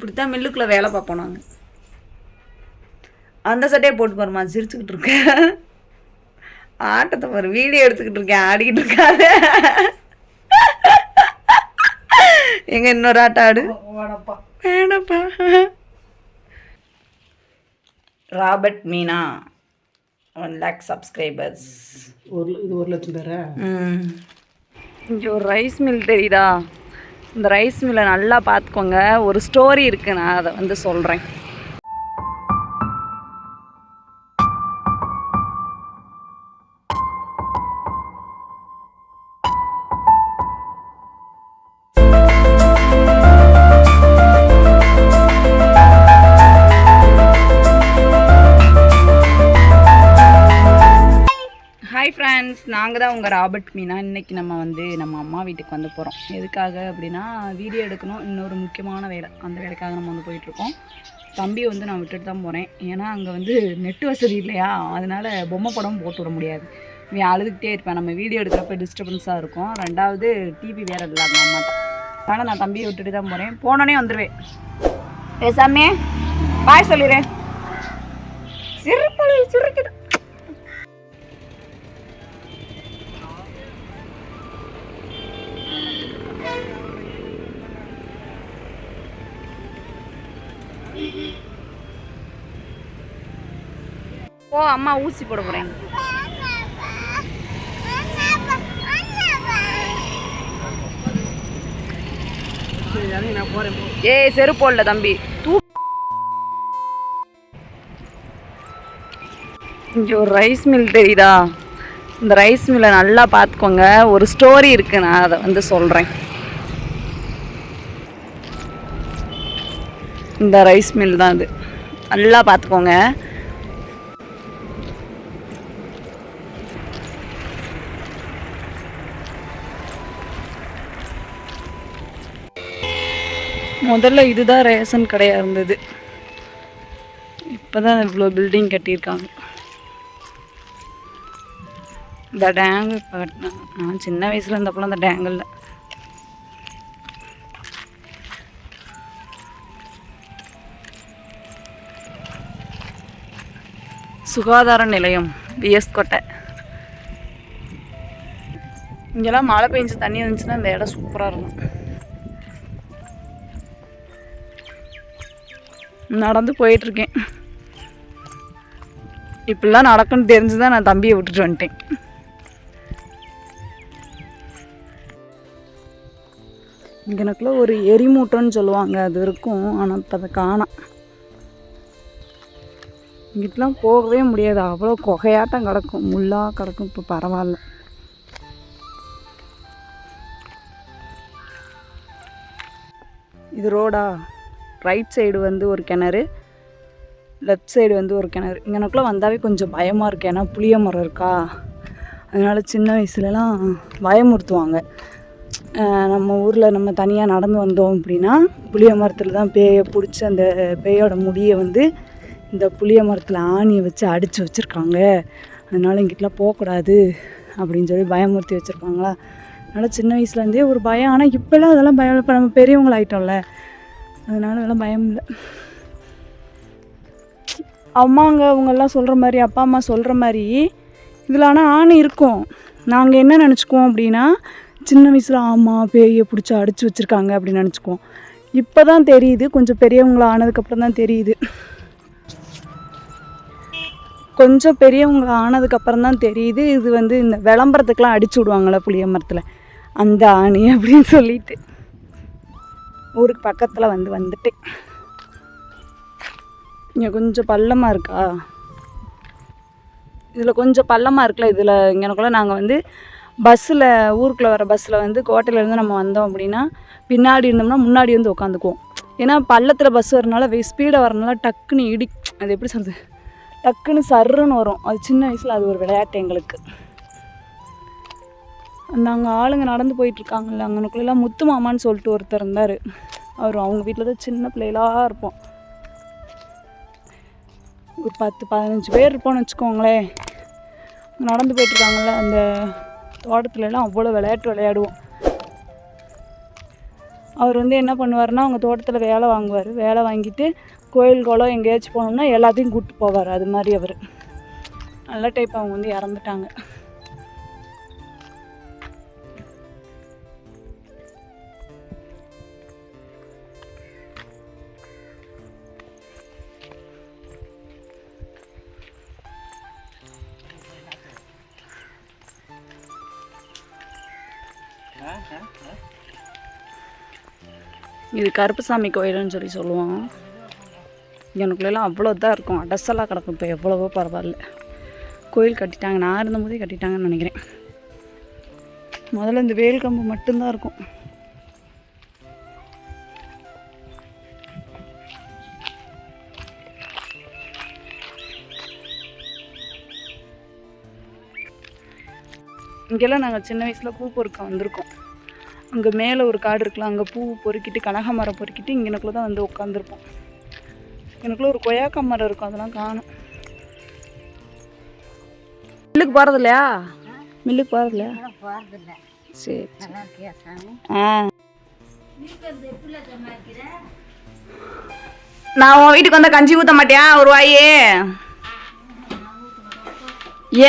இப்படித்தான் மில்லுக்குள்ளே வேலை பார்ப்போம் நாங்கள் அந்த சட்டையை போட்டு பாருமா சிரிச்சுக்கிட்டு இருக்க. ஆட்டத்தை பாரு வீடியோ எடுத்துக்கிட்டு இருக்கேன் ஆடிக்கிட்டு இருக்காரு எங்க இன்னொரு ஆட்டம் ஆடு? வேணப்பா. Robert Meena one lakh subscribers ஒரு இது ஒரு லட்சம் பேரா? இங்கே ஒரு ரைஸ் மில் தெரியுதா? இந்த ரைஸ் மில்லை நல்லா பார்த்துக்கோங்க. ஒரு ஸ்டோரி இருக்குது நான் அதை வந்து சொல்கிறேன் ஃப்ரெண்ட்ஸ் நாங்கள் தான் உங்கள் ராபர்ட் மீனா. இன்றைக்கி நம்ம வந்து நம்ம அம்மா வீட்டுக்கு வந்து போகிறோம் எதுக்காக அப்படின்னா வீடியோ எடுக்கணும். இன்னொரு முக்கியமான வேலை. அந்த வேலைக்காக நம்ம வந்து போயிட்டுருக்கோம் தம்பியை வந்து நான் விட்டுட்டு தான் போகிறேன் ஏன்னா அங்கே வந்து நெட் வசதி இல்லையா? அதனால் பொம்மை படம் போட்டு விட முடியாது. நீ அழுதுகிட்டே இருப்பேன். நம்ம வீடியோ எடுக்கிறப்ப டிஸ்டர்பன்ஸாக இருக்கும். ரெண்டாவது டிவி வேறு இல்லை. அங்கே அம்மாட்ட. அதனால் நான் தம்பியை விட்டுட்டு தான் போகிறேன் போனோடனே வந்துடுவேன் பேசாமே பாய் சொல்லிடுறேன் ஓ அம்மா ஊசி போட போறேன். போகிறேன் ஏய் செருப்பு தம்பி. தூ இங்கே ஒரு ரைஸ் மில் தெரியுதா? இந்த ரைஸ் மில்லை நல்லா பார்த்துக்கோங்க ஒரு ஸ்டோரி இருக்குது நான் அதை வந்து சொல்கிறேன் இந்த ரைஸ் மில் தான் இது. நல்லா பார்த்துக்கோங்க. முதல்ல இதுதான் ரேஷன் கடையாக இருந்தது. இப்போ தான் இவ்வளோ பில்டிங் கட்டியிருக்காங்க. இந்த டேங்கு இப்போ கட்டினாங்க. நான் சின்ன வயசில் இருந்தப்பெல்லாம் அந்த டேங்கில். சுகாதார நிலையம் பிஎஸ் கோட்டை. இங்கெல்லாம் மழை பெஞ்சு தண்ணி வந்துச்சுன்னா இந்த இடம் சூப்பராக இருக்கும். நடந்து போயிட்டுருக்கேன். இப்படிலாம் நடக்கும்னு தெரிஞ்சு தான் நான் தம்பியை விட்டுட்டு வந்துட்டேன். இங்கனக்குள்ள ஒரு எரிமூட்டம்னு சொல்லுவாங்க அது இருக்கும் ஆனால் அதை காணோம். இங்கிட்டலாம் போகவே முடியாது. அவ்வளோ குகையாட்டம் கிடக்கும். முள்ளாக கிடக்கும். இப்போ பரவாயில்ல. இது ரோடா? ரைட் சைடு வந்து ஒரு கிணறு. லெஃப்ட் சைடு வந்து ஒரு கிணறு. இங்கனக்குள்ளே வந்தாவே கொஞ்சம் பயமாக இருக்கு. ஏன்னா புளிய மரம் இருக்கா? அதனால் சின்ன வயசுலலாம் பயமுறுத்துவாங்க. நம்ம ஊரில் நம்ம தனியாக நடந்து வந்தோம் அப்படின்னா புளிய மரத்தில் தான் பேயை பிடிச்சி அந்த பேயோட முடியை வந்து இந்த புளிய மரத்தில் ஆணியை வச்சு அடித்து வச்சுருக்காங்க. அதனால் இங்கிட்டலாம் போகக்கூடாது அப்படின்னு சொல்லி பயமுறுத்தி வச்சுருக்காங்களா? அதனால் சின்ன வயசுலேருந்தே ஒரு பயம். ஆனால் இப்போல்லாம் அதெல்லாம் பயம் இப்போ நம்ம பெரியவங்களாயிட்டோம்ல அதனால் அதெல்லாம் பயம் இல்லை. அம்மாங்க அவங்கெல்லாம் சொல்கிற மாதிரி அப்பா அம்மா சொல்கிற மாதிரி இதில் ஆனால் ஆணி இருக்கும். நாங்கள் என்ன நினச்சிக்குவோம் அப்படின்னா சின்ன வயசில் ஆமாம் பேயை பிடிச்சி அடித்து வச்சுருக்காங்க அப்படின்னு நினச்சிக்குவோம். இப்போ தான் தெரியுது. கொஞ்சம் பெரியவங்கள ஆனதுக்கப்புறம் தான் தெரியுது. கொஞ்சம் பெரியவங்க ஆனதுக்கப்புறம் தான் தெரியுது இது வந்து இந்த விளம்பரத்துக்கெலாம் அடிச்சு விடுவாங்களே புளிய மரத்தில். அந்த ஆணி அப்படின்னு சொல்லிட்டு. ஊருக்கு பக்கத்தில் வந்து வந்துட்டேன். இங்கே கொஞ்சம் பள்ளமாக இருக்கா? இதில் கொஞ்சம் பள்ளமாக இருக்குல்ல இதில் இங்கனக்குள்ள நாங்கள் வந்து பஸ்ஸில் ஊருக்குள்ளே வர பஸ்ஸில் வந்து கோட்டையிலேருந்து நம்ம வந்தோம் அப்படின்னா பின்னாடி இருந்தோம்னா முன்னாடி வந்து உட்காந்துக்குவோம் ஏன்னா பள்ளத்தில் பஸ் வரனால ஸ்பீடாக வரனால டக்குன்னு இடி அது எப்படி சொல்கிறது டக்குன்னு சர்ருன்னு வரும். அது சின்ன வயசில் அது ஒரு விளையாட்டு எங்களுக்கு. அந்த அங்கே ஆளுங்க நடந்து போயிட்டுருக்காங்கல்ல அங்கனுக்குள்ளெல்லாம் முத்து மாமான்னு சொல்லிட்டு ஒருத்தர் இருந்தார். அவர் அவங்க வீட்டில் தான் சின்ன பிள்ளைகளாக இருப்போம். ஒரு பத்து பதினஞ்சு பேர் இருப்போம்னு வச்சுக்கோங்களேன். நடந்து போயிட்டுருக்காங்கல்ல அந்த தோட்டத்துல எல்லாம் அவ்வளோ விளையாட்டு விளையாடுவோம். அவர் வந்து என்ன பண்ணுவாருன்னா அவங்க தோட்டத்தில் வேலை வாங்குவார். வேலை வாங்கிட்டு கோயில் குளம் எங்கேயாச்சும் போனோம்னா எல்லாத்தையும் கூப்பிட்டு போவார். அது மாதிரி அவர். நல்ல டைப் அவங்க வந்து இறந்துட்டாங்க. இது கருப்புசாமி கோயிலுன்னு சொல்லி சொல்லுவாங்க. எனக்குள்ளெல்லாம் அவ்வளோ தான் இருக்கும். அடசலாக கிடக்கும். இப்போ எவ்வளவோ பரவாயில்ல. கோயில் கட்டிட்டாங்க. நான் இருந்தபோதே கட்டிட்டாங்கன்னு நினைக்கிறேன். முதல்ல இந்த வேல் கம்பு மட்டும்தான் இருக்கும். இங்கெல்லாம் நாங்கள் சின்ன வயசில் பூ பொறுக்க வந்திருக்கோம். அங்கே மேலே ஒரு காடு இருக்குல்ல அங்கே பூ பொறுக்கிட்டு கனகாமரம் பொறுக்கிட்டு இங்கனக்குள்ளே தான் வந்து உட்காந்துருப்போம் எனக்குள்ள ஒரு கொய்யாக்கா மரம் இருக்கும் அதெல்லாம் காணும். மில்லுக்கு போகிறது இல்லையா மில்லுக்கு போகிறது இல்லையா சரி. ஆ. நான் உன் வீட்டுக்கு வந்தால் கஞ்சி ஊற்ற மாட்டியா ஒரு வாயே?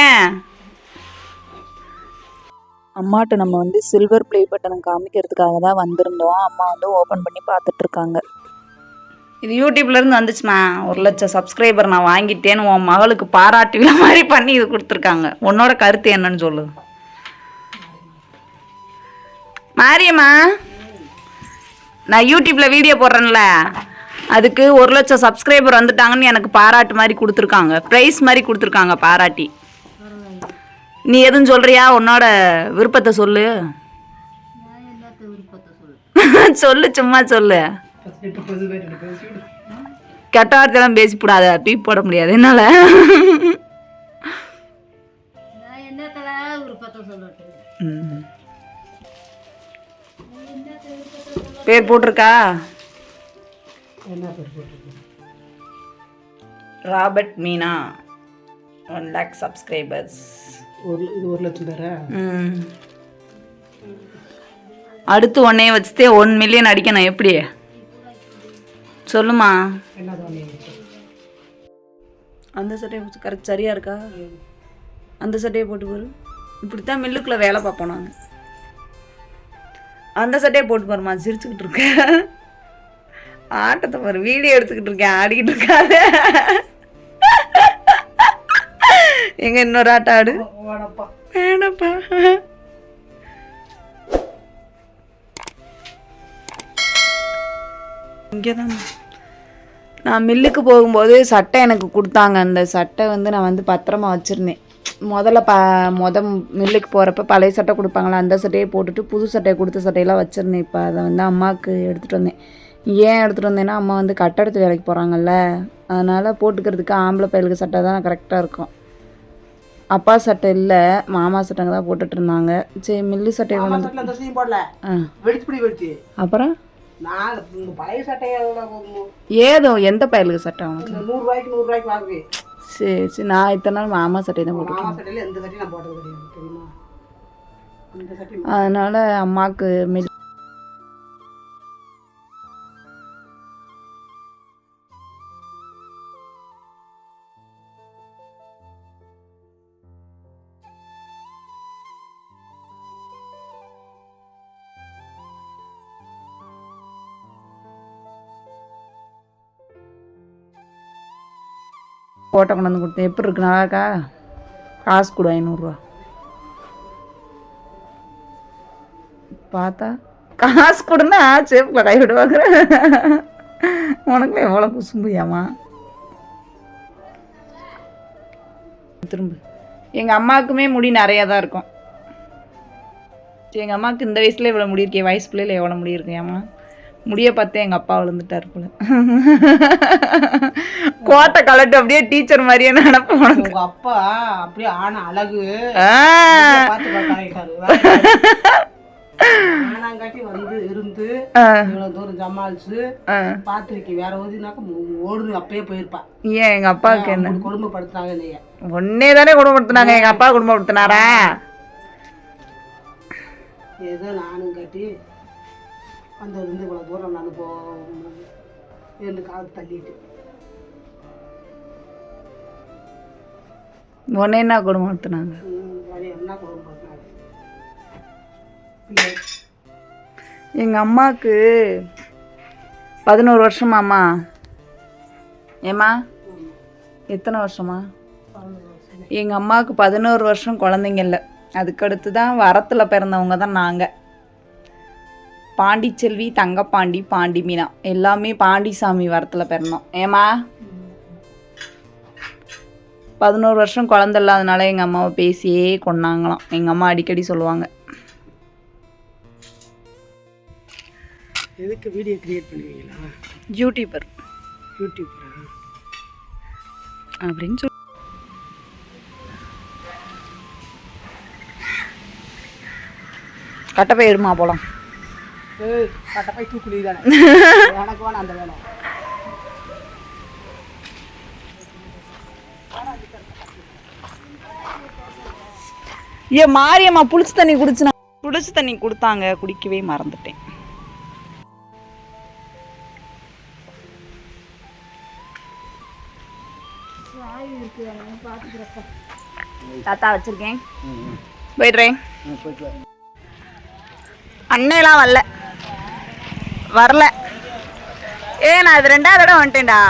ஏன்? அம்மாட்ட நம்ம வந்து சில்வர் ப்ளே பட்டனை காமிக்கிறதுக்காக தான் வந்திருந்தோம். அம்மா வந்து ஓப்பன் பண்ணி பார்த்துட்டு இருக்காங்க. இது யூடியூப்ல இருந்து வந்துச்சுமா. ஒரு லட்சம் சப்ஸ்கிரைபர் நான் வாங்கிட்டேன்னு உன் மகளுக்கு பாராட்டு விழா மாதிரி பண்ணி இது கொடுத்துருக்காங்க. உன்னோட கருத்து என்னன்னு சொல்லு. மாரியம்மா நான் யூடியூப்ல வீடியோ போடுறேன்ல. அதுக்கு ஒரு லட்சம் சப்ஸ்கிரைபர் வந்துட்டாங்கன்னு எனக்கு பாராட்டு மாதிரி கொடுத்துருக்காங்க. ப்ரைஸ் மாதிரி கொடுத்துருக்காங்க பாராட்டி. நீ எதுவும் சொல்றியா? உன்னோட விருப்பத்தை சொல்லு? சொல்லு சும்மா சொல்லு. கெட்ட வார்த்தையெல்லாம் பேசிவிடாத பீப் போட முடியாது என்னால். பேர் போட்டிருக்கா? என்ன பேர் போட்டிருக்கு? Robert Meena. One lakh subscribers. ஒரு இது ஒரு லட்சம் பேரா? அடுத்து ஒன்னைய வச்சுட்டே ஒன் மில்லியன் அடிக்கணும் எப்படி? சொல்லுமா. அந்த சட்டையை கரெக்ட் சரியா இருக்கா? அந்த சட்டையை போட்டு போரு. இப்படித்தான் மில்லுக்குள்ளே வேலை பார்ப்போம் நாங்கள் அந்த சட்டையை போட்டு பாருமா சிரிச்சுக்கிட்டு இருக்க. ஆட்டத்தை பாரு வீடியோ எடுத்துக்கிட்டு இருக்கேன் ஆடிக்கிட்டு இருக்காது. எங்க இன்னொரு ஆட்டம் ஆடு? வேணப்பா இங்கே தான் நான் மில்லுக்கு போகும்போது சட்டை எனக்கு கொடுத்தாங்க. அந்த சட்டை வந்து நான் வந்து பத்திரமா வச்சுருந்தேன். முதல்ல ப மொத மில்லுக்கு போகிறப்ப பழைய சட்டை கொடுப்பாங்களா அந்த சட்டையை போட்டுட்டு புது சட்டையை கொடுத்த சட்டையெல்லாம் வச்சுருந்தேன். இப்போ அதை வந்து அம்மாவுக்கு எடுத்துகிட்டு வந்தேன். ஏன் எடுத்துகிட்டு வந்தேன்னா அம்மா வந்து கட்டடத்து வேலைக்கு போகிறாங்கல்ல அதனால் போட்டுக்கிறதுக்கு ஆம்பளை பயலுக்கு சட்டை தான் கரெக்டாக இருக்கும். அப்பா சட்டை இல்லை மாமா சட்டைங்க தான் போட்டுட்டு இருந்தாங்க. சரி மில்லு சட்டையை வெடிச்சு அப்புறம்? நான் பழைய ஏதோ எந்த பயலுக்கு சட்டை இந்த நூறுரூவாய்க்கு நூறுரூவாய்க்கு வாங்குவேன் சரி சரி நான் இத்தனை நாள் மாமா சட்டை தான் போட்டு மாமா சட்டையில் எந்த சட்டையும் நான் போட்டது கிடையாது தெரியுமா? அதனால் அம்மாவுக்கு மில் ஃபோட்டோ கொண்டு வந்து கொடுத்தேன். எப்படி இருக்கு? நல்லா இருக்கா? காசு கொடு ஐநூறுரூவா பார்த்தா காசு கொடுன்னா சேப்பில் கை விடுவாங்க உனக்கு எவ்வளோ குசும்புயாமா திரும்ப. எங்கள் அம்மாவுக்குமே முடி நிறையா தான் இருக்கும். எங்கள் அம்மாவுக்கு இந்த வயசுல இவ்வளோ முடி இருக்கே வயசு பிள்ளையில எவ்வளோ முடி ஏம்மா? முடிய பார்த்தே எங்கள் அப்பா விழுந்துட்டார் போல. கோட்டை கலட்டு அப்படியே டீச்சர் மாதிரியே நினப்பேன் உனக்கு. அப்பா அப்படியே ஆன அழகு. ஆனாங்காட்டி வந்து இருந்து இவ்வளவு தூரம் சமாளிச்சு ஆ. பார்த்துருக்கேன். வேற ஓதினாக்க ஓடுது அப்பயே போயிருப்பா. ஏன் எங்கள் அப்பாவுக்கு என்ன? அப்படி கொடுமைப்படுத்துறாங்க இல்லையா. ஒன்னே தானே குடும்பப்படுத்தினாங்க எங்கள் அப்பா குடும்பப்படுத்தினாரா? ஏதோ நானும் கட்டி அந்த இருந்து இவ்வளோ தூரம் நான் போ ரெண்டு கால் தள்ளிட்டு. உடனே என்ன குடும்பத்தினாங்க எங்கள் அம்மாவுக்கு பதினோரு வருஷமாம்மா. ஏம்மா? எத்தனை வருஷமா? எங்கள் அம்மாவுக்கு பதினோரு வருஷம் குழந்தைங்க இல்லை. அதுக்கடுத்து தான் வரத்தில் பிறந்தவங்க தான் நாங்கள் பாண்டிச்செல்வி தங்கப்பாண்டி பாண்டி மீனா. எல்லாமே பாண்டிசாமி வரத்தில் பிறந்தோம். ஏம்மா? பதினோரு வருஷம் குழந்த இல்லாதனால எங்கள் அம்மாவை பேசியே கொண்டாங்களாம் எங்கள் அம்மா அடிக்கடி சொல்லுவாங்க. எதுக்கு வீடியோ கிரியேட் பண்ணுவீங்களா? யூடியூபர் யூடியூப்பரா அப்படின்னு சொல்லி கட்டப்பை எடுமா போலாம். ஏய் கட்டப்பை தூக்குலி தானே. எனக்கு வேணாம் அந்த வேலை ஏ மாரியம்மா புளிச்சு தண்ணி குடிச்சுனா? புளிச்சு தண்ணி கொடுத்தாங்க குடிக்கவே மறந்துட்டேன். தாத்தா வச்சிருக்கேன். போயிடுறேன். அண்ணேலாம் வரல. வரல. ஏ நான் இது ரெண்டாவது தடவை வந்துட்டேன்டா.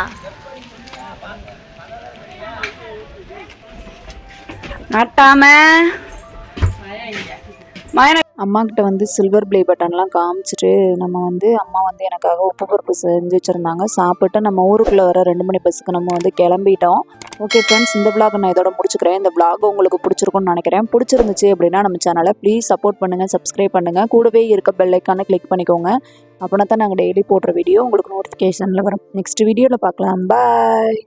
நட்டாம மயன அம்மாக்கிட்ட வந்து சில்வர் ப்ளே பட்டன்லாம் காமிச்சிட்டு நம்ம வந்து அம்மா வந்து எனக்காக உப்பு பருப்பு செஞ்சு வச்சுருந்தாங்க. சாப்பிட்டு நம்ம ஊருக்குள்ளே வர ரெண்டு மணி பஸ்ஸுக்கு நம்ம வந்து கிளம்பிட்டோம். ஓகே ஃப்ரெண்ட்ஸ் இந்த விளாக் நான் இதோட முடிச்சுக்கிறேன். இந்த விளாக் உங்களுக்கு பிடிச்சிருக்கும்னு நினைக்கிறேன். பிடிச்சிருந்துச்சு அப்படின்னா நம்ம சேனலை ப்ளீஸ் சப்போர்ட் பண்ணுங்கள் சப்ஸ்கிரைப் பண்ணுங்கள் கூடவே இருக்க பெல்லைக்கான கிளிக் பண்ணிக்கோங்க. அப்படின்னா தான் நாங்கள் டெய்லி போடுற வீடியோ உங்களுக்கு நோட்டிஃபிகேஷனில் வரும். நெக்ஸ்ட் வீடியோவில் பார்க்கலாம். பாய்